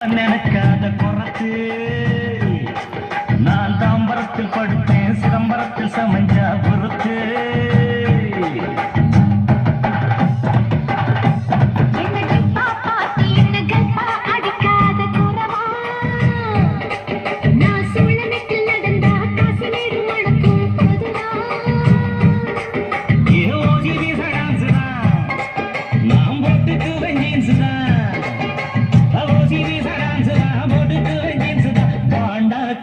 நினைக்காத குறைச்சு நான் தாம்பரத்தில் படுத்தேன் சிதம்பரத்தில் சமைஞ்சா பொறுத்து. நான் போட்டுக்குவேன் ஜீன்ஸ் தான்.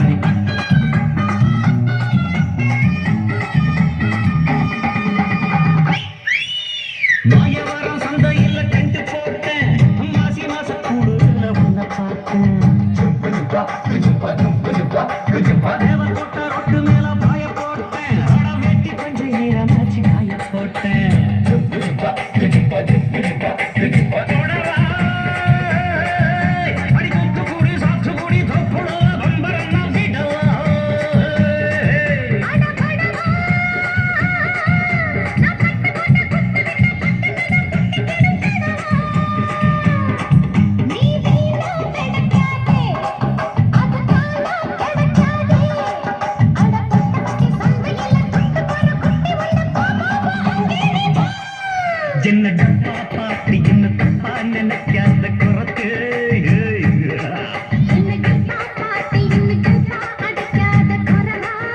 যায়